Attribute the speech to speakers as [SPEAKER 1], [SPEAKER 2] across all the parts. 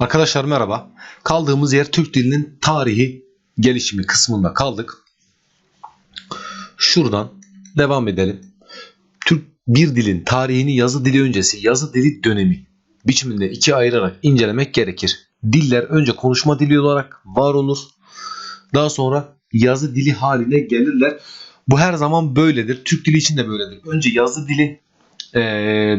[SPEAKER 1] Arkadaşlar merhaba. Kaldığımız yer Türk dilinin tarihi gelişimi kısmında kaldık. Şuradan devam edelim. Türk bir dilin tarihini yazı dili öncesi, yazı dili dönemi biçiminde ikiye ayırarak incelemek gerekir. Diller önce konuşma dili olarak var olur. Daha sonra yazı dili haline gelirler. Bu her zaman böyledir. Türk dili için de böyledir. Önce yazı dili,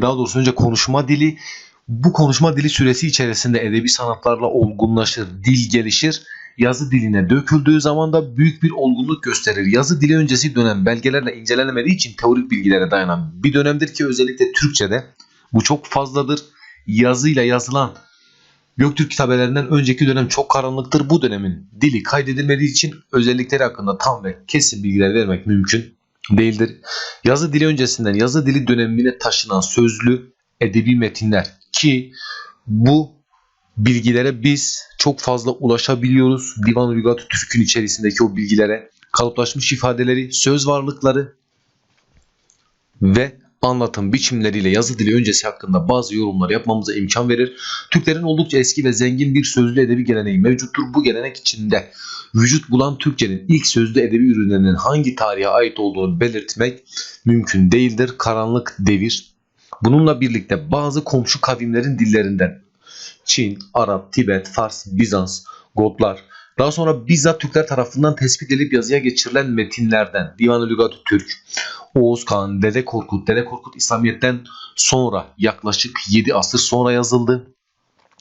[SPEAKER 1] daha doğrusu önce konuşma dili, bu konuşma dili süresi içerisinde edebi sanatlarla olgunlaşır, dil gelişir. Yazı diline döküldüğü zaman da büyük bir olgunluk gösterir. Yazı dili öncesi dönem belgelerle incelenemediği için teorik bilgilere dayanan bir dönemdir ki özellikle Türkçe'de bu çok fazladır. Yazıyla yazılan Göktürk kitabelerinden önceki dönem çok karanlıktır. Bu dönemin dili kaydedilmediği için özellikleri hakkında tam ve kesin bilgiler vermek mümkün değildir. Yazı dili öncesinden yazı dili dönemine taşınan sözlü edebi metinler bu bilgilere biz çok fazla ulaşabiliyoruz. Divan Lügat Türk'ün içerisindeki o bilgilere kalıplaşmış ifadeleri, söz varlıkları ve anlatım biçimleriyle yazı dili öncesi hakkında bazı yorumlar yapmamıza imkan verir. Türklerin oldukça eski ve zengin bir sözlü edebi geleneği mevcuttur. Bu gelenek içinde vücut bulan Türkçenin ilk sözlü edebi ürünlerinin hangi tarihe ait olduğunu belirtmek mümkün değildir. Karanlık devir. Bununla birlikte bazı komşu kavimlerin dillerinden Çin, Arap, Tibet, Fars, Bizans, Gotlar, daha sonra bizzat Türkler tarafından tespit edilip yazıya geçirilen metinlerden Divan-ı Lügat-ı Türk, Oğuz Kağan, Dede Korkut, Dede Korkut İslamiyet'ten sonra yaklaşık 7 asır sonra yazıldı.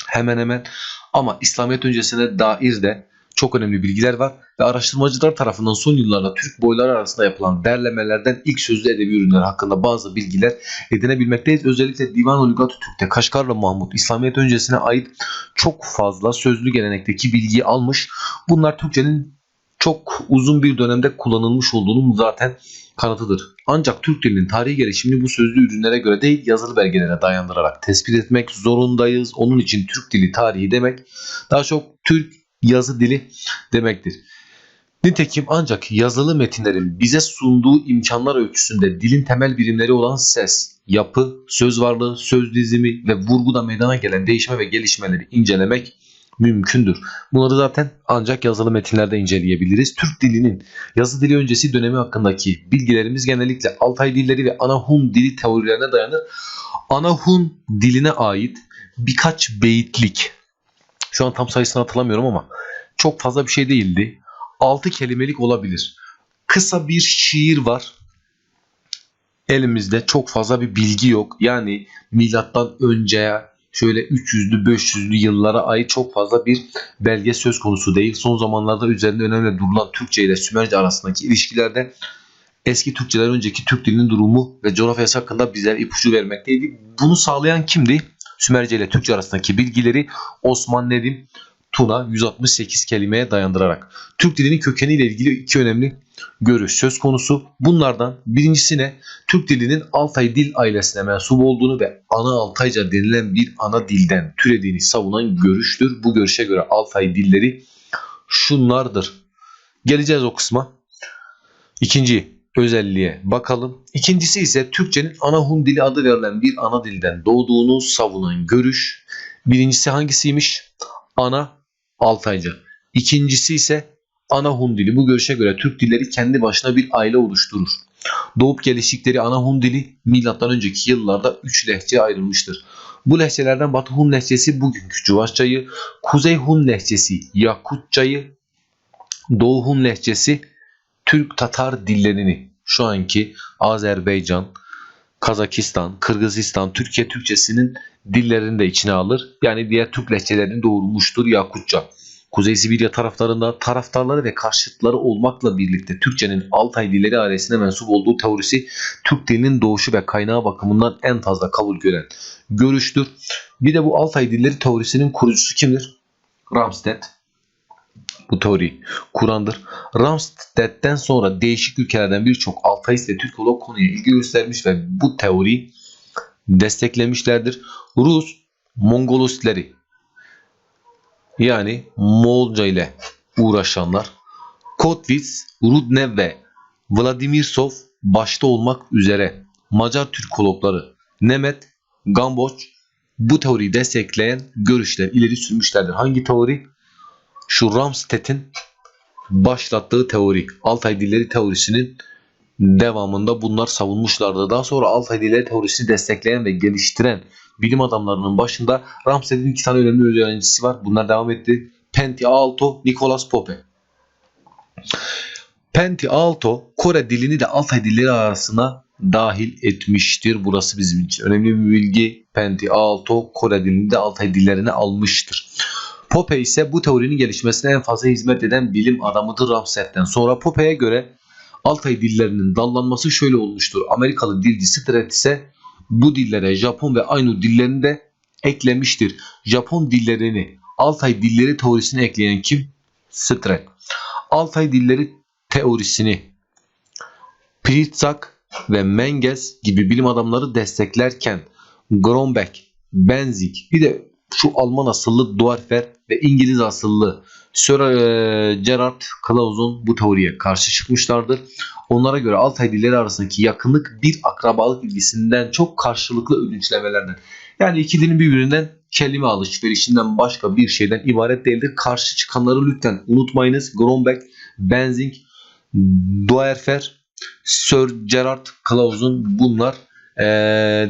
[SPEAKER 1] Hemen hemen ama İslamiyet öncesine dair de çok önemli bilgiler var ve araştırmacılar tarafından son yıllarda Türk boyları arasında yapılan derlemelerden ilk sözlü edebi ürünler hakkında bazı bilgiler edinebilmekteyiz. Özellikle Divan-ı Lügat-ı Türk'te Kaşgarlı Mahmut İslamiyet öncesine ait çok fazla sözlü gelenekteki bilgiyi almış. Bunlar Türkçenin çok uzun bir dönemde kullanılmış olduğunun zaten kanıtıdır. Ancak Türk dilinin tarihi gelişimini bu sözlü ürünlere göre değil yazılı belgelere dayandırarak tespit etmek zorundayız. Onun için Türk dili tarihi demek daha çok Türk yazı dili demektir. Nitekim ancak yazılı metinlerin bize sunduğu imkanlar ölçüsünde dilin temel birimleri olan ses, yapı, söz varlığı, söz dizimi ve vurguda meydana gelen değişme ve gelişmeleri incelemek mümkündür. Bunları zaten ancak yazılı metinlerde inceleyebiliriz. Türk dilinin yazı dili öncesi dönemi hakkındaki bilgilerimiz genellikle Altay dilleri ve Anahun dili teorilerine dayanır. Anahun diline ait birkaç beyitlik, şu an tam sayısını hatırlamıyorum ama çok fazla bir şey değildi. 6 kelimelik olabilir. Kısa bir şiir var. Elimizde çok fazla bir bilgi yok. Yani milattan önceye şöyle 300'lü 500'lü yıllara ait çok fazla bir belge söz konusu değil. Son zamanlarda üzerinde önemli durulan Türkçe ile Sümerce arasındaki ilişkilerde eski Türkçeden önceki Türk dilinin durumu ve coğrafyası hakkında bize ipucu vermekteydi. Bunu sağlayan kimdi? Sümerce ile Türkçe arasındaki bilgileri Osman Nedim Tuna 168 kelimeye dayandırarak. Türk dilinin kökeniyle ilgili iki önemli görüş söz konusu. Bunlardan birincisine Türk dilinin Altay dil ailesine mensup olduğunu ve ana Altayca denilen bir ana dilden türediğini savunan görüştür. Bu görüşe göre Altay dilleri şunlardır. Geleceğiz o kısma. İkinci özelliğe bakalım. İkincisi ise Türkçenin ana Hun dili adı verilen bir ana dilden doğduğunu savunan görüş. Birincisi hangisiymiş? Ana Altayca. İkincisi ise ana Hun dili. Bu görüşe göre Türk dilleri kendi başına bir aile oluşturur. Doğup geliştikleri ana Hun dili milattan önceki yıllarda 3 lehçeye ayrılmıştır. Bu lehçelerden Batı Hun lehçesi bugünkü Cuvasçayı, Kuzey Hun lehçesi Yakutçayı, Doğu Hun lehçesi Türk Tatar dillerini şu anki Azerbaycan, Kazakistan, Kırgızistan, Türkiye Türkçesinin dillerini de içine alır. Yani diğer Türk lehçelerini doğurmuştur Yakutça. Kuzey Sibirya taraflarında taraftarları ve karşıtları olmakla birlikte Türkçenin Altay dilleri ailesine mensup olduğu teorisi Türk dilinin doğuşu ve kaynağı bakımından en fazla kabul gören görüştür. Bir de bu Altay dilleri teorisinin kurucusu kimdir? Ramstedt. Bu teori Kur'an'dır. Ramstedt'ten sonra değişik ülkelerden birçok Altayist ve Türkolog konuya ilgi göstermiş ve bu teoriyi desteklemişlerdir. Rus Mongolistleri yani Moğolca ile uğraşanlar Kotwitz, Rudnev ve Vladimirsov başta olmak üzere Macar Türkologları Nemet, Gamboç, bu teoriyi destekleyen görüşler ileri sürmüşlerdir. Hangi teori? Şu Ramstedt'in başlattığı teori. Altay dilleri teorisinin devamında bunlar savunmuşlardı. Daha sonra Altay dilleri teorisini destekleyen ve geliştiren bilim adamlarının başında Ramstedt'in iki tane önemli öğrencisi var. Bunlar devam etti. Pentti Aalto, Nicolas Pope. Pentti Aalto Kore dilini de Altay dilleri arasına dahil etmiştir. Burası bizim için önemli bir bilgi. Pentti Aalto Kore dilini de Altay dillerine almıştır. Pope ise bu teorinin gelişmesine en fazla hizmet eden bilim adamıdır Ramstedt'ten. Sonra Pope'ye göre Altay dillerinin dallanması şöyle olmuştur. Amerikalı dilci Stret ise bu dillere Japon ve Ainu dillerini de eklemiştir. Japon dillerini Altay dilleri teorisine ekleyen kim? Stret. Altay dilleri teorisini Pritsak ve Menges gibi bilim adamları desteklerken Grombeck, Benzik bir de şu Alman asıllı Duarfer ve İngiliz asıllı Sir e, Gerard Claus'un bu teoriye karşı çıkmışlardır. Onlara göre Altay dilleri arasındaki yakınlık bir akrabalık ilgisinden çok karşılıklı ödünçlemelerden. Yani iki dilin birbirinden kelime alışverişinden başka bir şeyden ibaret değildir. Karşı çıkanları lütfen unutmayınız. Grombeck, Benzing, Duerfer, Sir Gerard Claus'un bunlar e,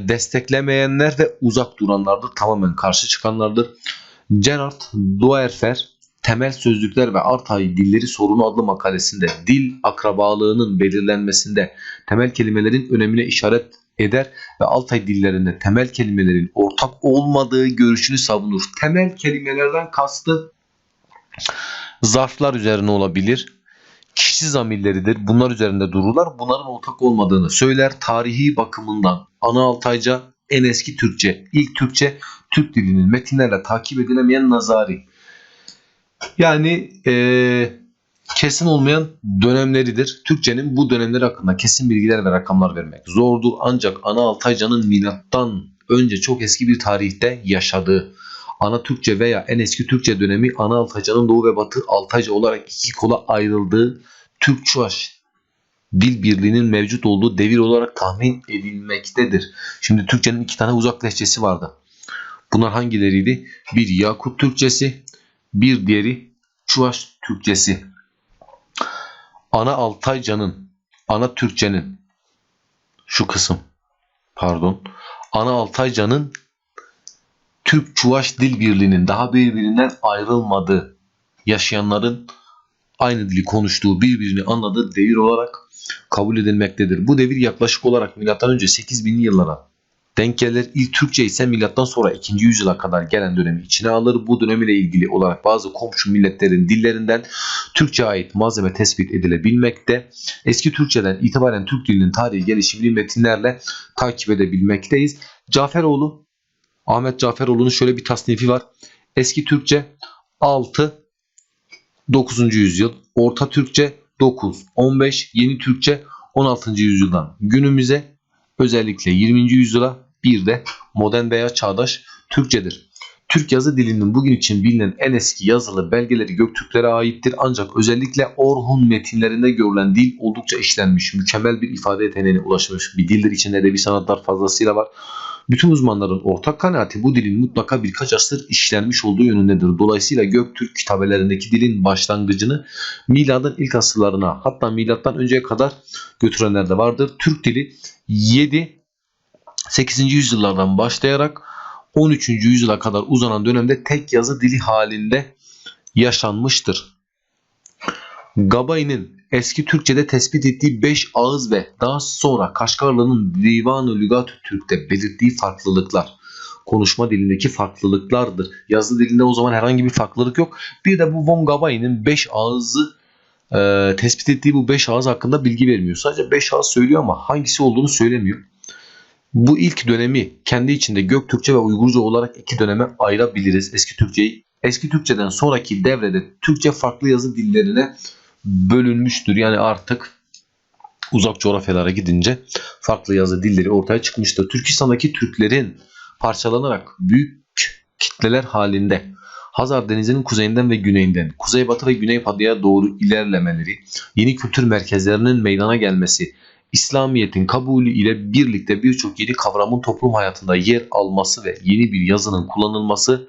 [SPEAKER 1] desteklemeyenler de uzak duranlardır. Tamamen karşı çıkanlardır. Gerard Duerfer Temel Sözlükler ve Artay Dilleri Sorunu adlı makalesinde dil akrabalığının belirlenmesinde temel kelimelerin önemine işaret eder ve Altay dillerinde temel kelimelerin ortak olmadığı görüşünü savunur. Temel kelimelerden kastı zarflar üzerine olabilir. Kişi zamirleridir. Bunlar üzerinde dururlar. Bunların ortak olmadığını söyler. Tarihi bakımından ana Altayca en eski Türkçe, ilk Türkçe Türk dilinin metinlerle takip edilemeyen nazari. Yani eee, kesin olmayan dönemleridir. Türkçenin bu dönemleri hakkında kesin bilgiler ve rakamlar vermek zordur. Ancak ana Altayca'nın milattan önce çok eski bir tarihte yaşadığı ana Türkçe veya en eski Türkçe dönemi ana Altayca'nın doğu ve batı Altayca olarak iki kola ayrıldığı Türk-Çuvaş dil birliğinin mevcut olduğu devir olarak tahmin edilmektedir. Şimdi Türkçenin iki tane uzak lehçesi vardı. Bunlar hangileriydi? Bir Yakut Türkçesi, bir diğeri Çuvaş Türkçesi. Ana Altayca'nın, ana Türkçenin şu kısım pardon. Ana Altayca'nın Türk-Çuvaş dil birliğinin daha birbirinden ayrılmadığı, yaşayanların aynı dili konuştuğu, birbirini anladığı devir olarak kabul edilmektedir. Bu devir yaklaşık olarak M.Ö. 8000'li yıllara denk gelir. İlk Türkçe ise milattan sonra 2. yüzyıla kadar gelen dönemi içine alır. Bu dönemiyle ilgili olarak bazı komşu milletlerin dillerinden Türkçe ait malzeme tespit edilebilmekte. Eski Türkçeden itibaren Türk dilinin tarihi gelişimini metinlerle takip edebilmekteyiz. Caferoğlu, Ahmet Caferoğlu'nun şöyle bir tasnifi var. Eski Türkçe 6 9. yüzyıl, Orta Türkçe 9, 15, Yeni Türkçe 16. yüzyıldan günümüze özellikle 20. yüzyıla bir de modern veya çağdaş Türkçedir. Türk yazı dilinin bugün için bilinen en eski yazılı belgeleri Göktürklere aittir ancak özellikle Orhun metinlerinde görülen dil oldukça işlenmiş, mükemmel bir ifade yeteneğine ulaşmış bir dildir. İçinde edebi sanatlar fazlasıyla var. Bütün uzmanların ortak kanaati bu dilin mutlaka birkaç asır işlenmiş olduğu yönündedir. Dolayısıyla Göktürk kitabelerindeki dilin başlangıcını miladın ilk asırlarına hatta milattan önceye kadar götürenler de vardır. Türk dili 7 8. yüzyıllardan başlayarak 13. yüzyıla kadar uzanan dönemde tek yazı dili halinde yaşanmıştır. Gabay'ın eski Türkçe'de tespit ettiği 5 ağız ve daha sonra Kaşgarlı'nın Divan-ı Lügat-ı Türk'te belirttiği farklılıklar konuşma dilindeki farklılıklardır. Yazı dilinde o zaman herhangi bir farklılık yok. Bir de bu von Gabay'ın 5 ağızı e, tespit ettiği bu 5 ağız hakkında bilgi vermiyor. Sadece 5 ağız söylüyor ama hangisi olduğunu söylemiyor. Bu ilk dönemi kendi içinde Göktürkçe ve Uygurca olarak iki döneme ayırabiliriz eski Türkçeyi. Eski Türkçeden sonraki devrede Türkçe farklı yazı dillerine bölünmüştür. Yani artık uzak coğrafyalara gidince farklı yazı dilleri ortaya çıkmıştır. Türkistan'daki Türklerin parçalanarak büyük kitleler halinde Hazar Denizi'nin kuzeyinden ve güneyinden kuzeybatı ve güneybatıya doğru ilerlemeleri, yeni kültür merkezlerinin meydana gelmesi, İslamiyet'in kabulü ile birlikte birçok yeni kavramın toplum hayatında yer alması ve yeni bir yazının kullanılması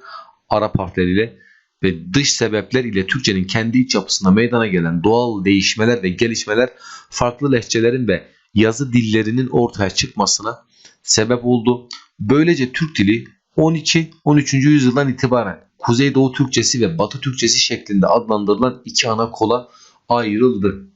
[SPEAKER 1] Arap harfleriyle ve dış sebepler ile Türkçenin kendi iç yapısında meydana gelen doğal değişmeler ve gelişmeler farklı lehçelerin ve yazı dillerinin ortaya çıkmasına sebep oldu. Böylece Türk dili 12-13. yüzyıldan itibaren Kuzeydoğu Türkçesi ve Batı Türkçesi şeklinde adlandırılan iki ana kola ayrıldı.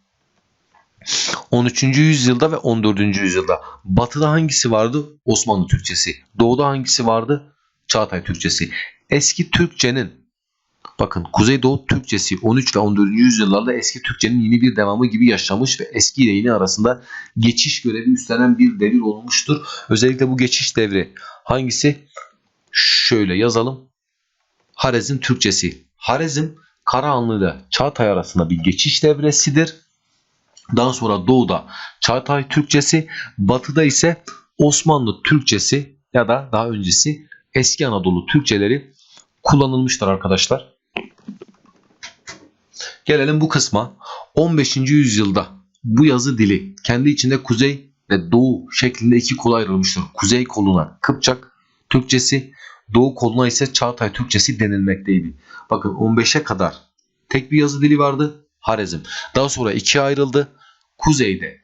[SPEAKER 1] 13. yüzyılda ve 14. yüzyılda Batı'da hangisi vardı? Osmanlı Türkçesi. Doğuda hangisi vardı? Çağatay Türkçesi. Eski Türkçenin bakın Kuzeydoğu Türkçesi 13 ve 14. yüzyıllarda eski Türkçenin yeni bir devamı gibi yaşamış ve eski ile yeni arasında geçiş görevi üstlenen bir devir olmuştur. Özellikle bu geçiş devri hangisi? Şöyle yazalım. Harezm Türkçesi. Harezm Karahanlı ile Çağatay arasında bir geçiş devresidir. Daha sonra Doğu'da Çağatay Türkçesi, Batı'da ise Osmanlı Türkçesi ya da daha öncesi Eski Anadolu Türkçeleri kullanılmıştır arkadaşlar. Gelelim bu kısma. 15. yüzyılda bu yazı dili kendi içinde kuzey ve doğu şeklinde iki kola ayrılmıştır. Kuzey koluna Kıpçak Türkçesi, doğu koluna ise Çağatay Türkçesi denilmekteydi. Bakın 15'e kadar tek bir yazı dili vardı. Harezm. Daha sonra ikiye ayrıldı. Kuzeyde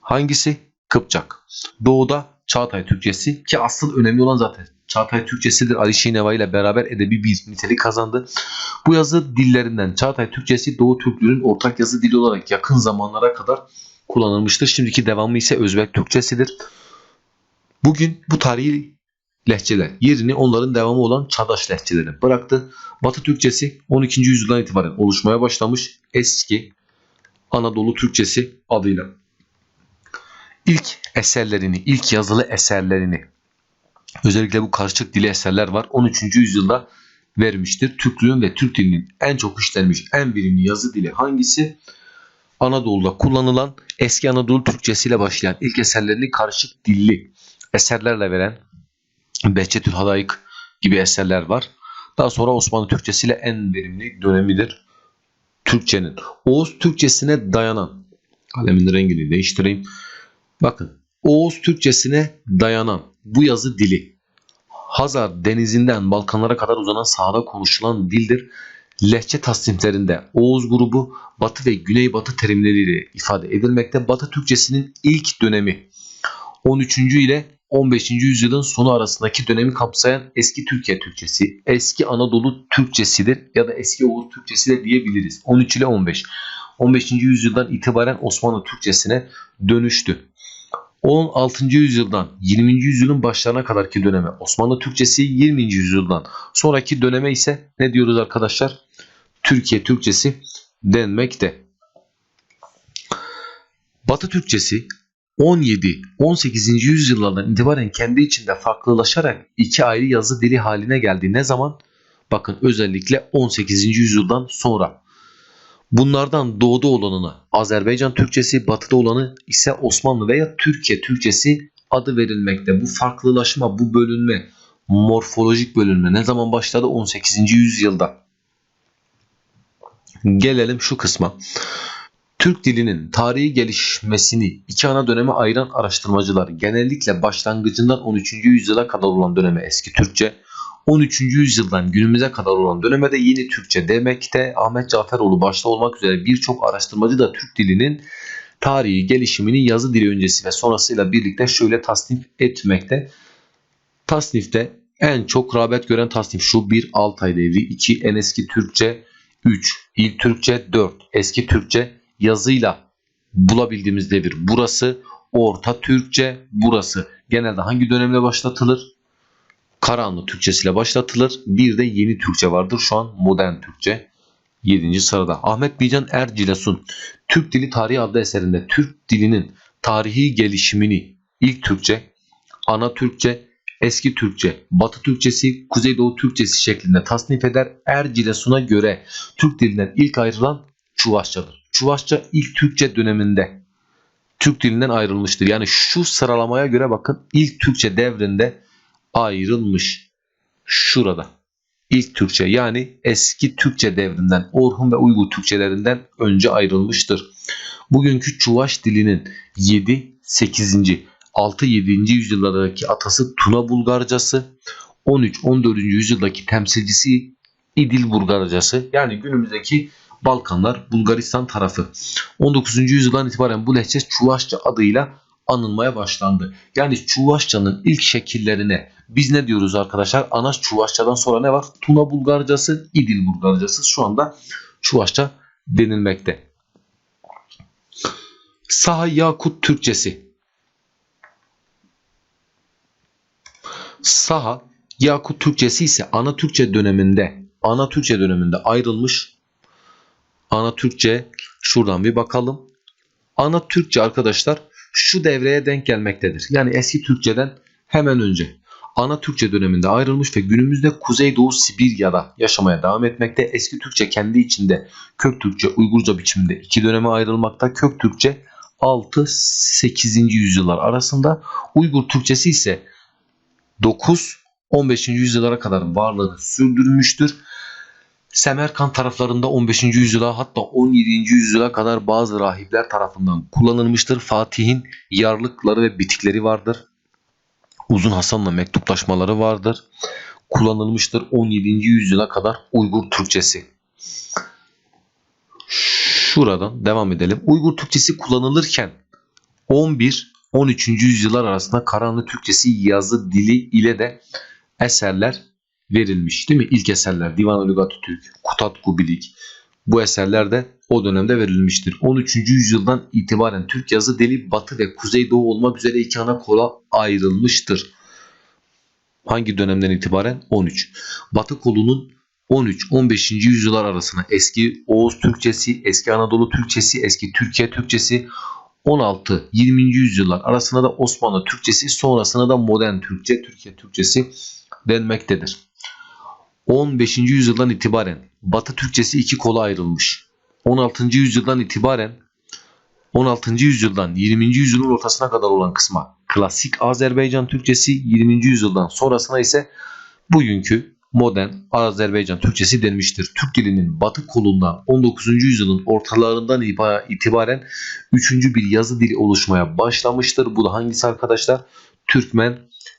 [SPEAKER 1] hangisi? Kıpçak. Doğuda Çağatay Türkçesi ki asıl önemli olan zaten Çağatay Türkçesidir. Ali Şineva ile beraber edebi bir nitelik kazandı. Bu yazı dillerinden Çağatay Türkçesi Doğu Türklüğünün ortak yazı dili olarak yakın zamanlara kadar kullanılmıştır. Şimdiki devamı ise Özbek Türkçesidir. Bugün bu tarihi lehçeler yerini onların devamı olan çağdaş lehçelere bıraktı. Batı Türkçesi 12. yüzyıldan itibaren oluşmaya başlamış eski Anadolu Türkçesi adıyla. İlk eserlerini, ilk yazılı eserlerini özellikle bu karışık dili eserler var 13. yüzyılda vermiştir. Türklüğün ve Türk dilinin en çok işlenmiş en birimli yazı dili hangisi? Anadolu'da kullanılan eski Anadolu Türkçesi ile başlayan ilk eserlerini karışık dilli eserlerle veren Behçetül Hadayık gibi eserler var. Daha sonra Osmanlı Türkçesi ile en verimli dönemidir. Türkçenin. Oğuz Türkçesine dayanan kalemin rengini değiştireyim. Bakın Oğuz Türkçesine dayanan bu yazı dili Hazar denizinden Balkanlara kadar uzanan sahada konuşulan dildir. Lehçe tasniflerinde Oğuz grubu Batı ve Güneybatı terimleriyle ifade edilmekte. Batı Türkçesinin ilk dönemi 13. ile 15. yüzyılın sonu arasındaki dönemi kapsayan eski Türkiye Türkçesi, eski Anadolu Türkçesidir ya da eski Oğuz Türkçesi de diyebiliriz. 13 ile 15. 15. yüzyıldan itibaren Osmanlı Türkçesine dönüştü. 16. yüzyıldan 20. yüzyılın başlarına kadarki döneme Osmanlı Türkçesi 20. yüzyıldan sonraki döneme ise ne diyoruz arkadaşlar? Türkiye Türkçesi denmekte. Batı Türkçesi 17-18. yüzyıllardan itibaren kendi içinde farklılaşarak iki ayrı yazı dili haline geldi. Ne zaman? Bakın özellikle 18. yüzyıldan sonra. Bunlardan doğuda olanına Azerbaycan Türkçesi, batıda olanı ise Osmanlı veya Türkiye Türkçesi adı verilmekte. Bu farklılaşma, bu bölünme, morfolojik bölünme ne zaman başladı? 18. yüzyılda. Gelelim şu kısma. Türk dilinin tarihi gelişmesini iki ana döneme ayıran araştırmacılar genellikle başlangıcından 13. yüzyıla kadar olan döneme eski Türkçe, 13. yüzyıldan günümüze kadar olan döneme de yeni Türkçe demekte. Ahmet Caferoğlu başta olmak üzere birçok araştırmacı da Türk dilinin tarihi gelişimini yazı dili öncesi ve sonrasıyla birlikte şöyle tasnif etmekte. Tasnifte en çok rağbet gören tasnif şu 1 Altay devri, 2 en eski Türkçe, 3 İl Türkçe, 4 eski Türkçe yazıyla bulabildiğimiz devir burası. Orta Türkçe burası. Genelde hangi dönemle başlatılır? Karahanlı Türkçesiyle başlatılır. Bir de yeni Türkçe vardır. Şu an modern Türkçe 7. sırada. Ahmet Bican Ercilesun Türk Dili Tarihi adlı eserinde Türk dilinin tarihi gelişimini ilk Türkçe, ana Türkçe, eski Türkçe, Batı Türkçesi, Kuzeydoğu Türkçesi şeklinde tasnif eder. Ercilesun'a göre Türk dilinden ilk ayrılan Çuvaşçadır. Çuvaşça ilk Türkçe döneminde Türk dilinden ayrılmıştır. Yani şu sıralamaya göre bakın ilk Türkçe devrinde ayrılmış. Şurada. İlk Türkçe yani eski Türkçe devrinden Orhun ve Uygur Türkçelerinden önce ayrılmıştır. Bugünkü Çuvaş dilinin 7, 8. 6, 7. yüzyıllardaki atası Tuna Bulgarcası, 13, 14. yüzyıldaki temsilcisi İdil Bulgarcası yani günümüzdeki Balkanlar, Bulgaristan tarafı. 19. yüzyıldan itibaren bu lehçe Çuvaşça adıyla anılmaya başlandı. Yani Çuvaşça'nın ilk şekillerine biz ne diyoruz arkadaşlar? Anaç Çuvaşça'dan sonra ne var? Tuna Bulgarcası, İdil Bulgarcası şu anda Çuvaşça denilmekte. Saha Yakut Türkçesi. Saha Yakut Türkçesi ise ana Türkçe döneminde ana Türkçe döneminde ayrılmış. Ana Türkçe şuradan bir bakalım. Ana Türkçe arkadaşlar şu devreye denk gelmektedir. Yani eski Türkçeden hemen önce ana Türkçe döneminde ayrılmış ve günümüzde Kuzeydoğu Sibirya'da yaşamaya devam etmekte. Eski Türkçe kendi içinde Kök Türkçe, Uygurca biçiminde iki döneme ayrılmakta. Kök Türkçe 6-8. yüzyıllar arasında, Uygur Türkçesi ise 9-15. yüzyıllara kadar varlığını sürdürmüştür. Semerkant taraflarında 15. yüzyıla hatta 17. yüzyıla kadar bazı rahipler tarafından kullanılmıştır. Fatih'in yarlıkları ve bitikleri vardır. Uzun Hasan'la mektuplaşmaları vardır. Kullanılmıştır 17. yüzyıla kadar Uygur Türkçesi. Şuradan devam edelim. Uygur Türkçesi kullanılırken 11-13. yüzyıllar arasında Karahanlı Türkçesi yazı dili ile de eserler verilmiş değil mi? İlk eserler Divan-ı Lügat-ı Türk, Kutat Kubilik bu eserler de o dönemde verilmiştir. 13. yüzyıldan itibaren Türk yazı dili Batı ve Kuzeydoğu olmak üzere iki ana kola ayrılmıştır. Hangi dönemden itibaren? 13. Batı kolunun 13-15. yüzyıllar arasında eski Oğuz Türkçesi, eski Anadolu Türkçesi, eski Türkiye Türkçesi 16-20. yüzyıllar arasında da Osmanlı Türkçesi sonrasında da modern Türkçe, Türkiye Türkçesi denmektedir. 15. yüzyıldan itibaren Batı Türkçesi iki kola ayrılmış. 16. yüzyıldan itibaren 16. yüzyıldan 20. yüzyılın ortasına kadar olan kısma klasik Azerbaycan Türkçesi 20. yüzyıldan sonrasına ise bugünkü modern Azerbaycan Türkçesi denmiştir. Türk dilinin batı kolundan 19. yüzyılın ortalarından itibaren üçüncü bir yazı dili oluşmaya başlamıştır. Bu da hangisi arkadaşlar? Türkmen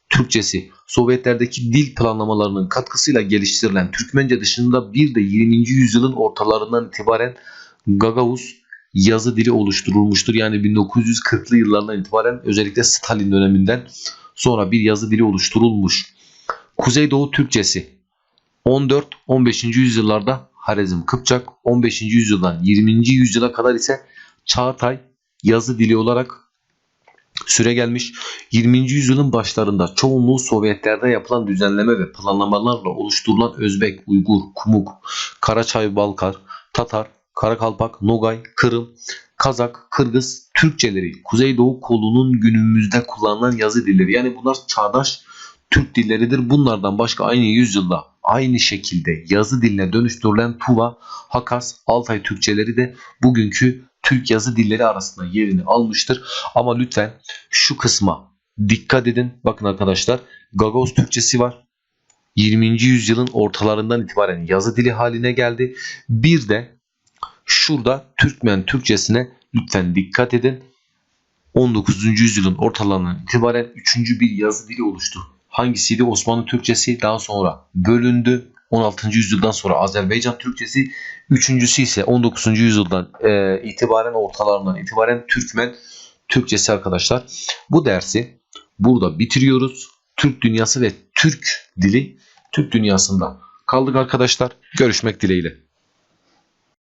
[SPEAKER 1] Türkçesi. Sovyetlerdeki dil planlamalarının katkısıyla geliştirilen Türkmence dışında bir de 20. yüzyılın ortalarından itibaren Gagavuz yazı dili oluşturulmuştur. Yani 1940'lı yıllardan itibaren özellikle Stalin döneminden sonra bir yazı dili oluşturulmuş. Kuzeydoğu Türkçesi 14-15. yüzyıllarda Harezm Kıpçak, 15. yüzyıldan 20. yüzyıla kadar ise Çağatay yazı dili olarak süre gelmiş. 20. yüzyılın başlarında çoğunluğu Sovyetlerde yapılan düzenleme ve planlamalarla oluşturulan Özbek, Uygur, Kumuk, Karaçay, Balkar, Tatar, Karakalpak, Nogay, Kırım, Kazak, Kırgız, Türkçeleri, Kuzeydoğu kolunun günümüzde kullanılan yazı dilleri. Yani bunlar çağdaş Türk dilleridir. Bunlardan başka aynı yüzyılda aynı şekilde yazı diline dönüştürülen Tuva, Hakas, Altay Türkçeleri de bugünkü Türk yazı dilleri arasında yerini almıştır. Ama lütfen şu kısma dikkat edin. Bakın arkadaşlar Gagavuz Türkçesi var. 20. yüzyılın ortalarından itibaren yazı dili haline geldi. Bir de şurada Türkmen Türkçesine lütfen dikkat edin. 19. yüzyılın ortalarından itibaren üçüncü bir yazı dili oluştu. Hangisiydi? Osmanlı Türkçesi daha sonra bölündü. 16. yüzyıldan sonra Azerbaycan Türkçesi, üçüncüsü ise 19. yüzyıldan e, itibaren ortalarından itibaren Türkmen Türkçesi arkadaşlar. Bu dersi burada bitiriyoruz. Türk dünyası ve Türk dili Türk dünyasında kaldık arkadaşlar. Görüşmek dileğiyle.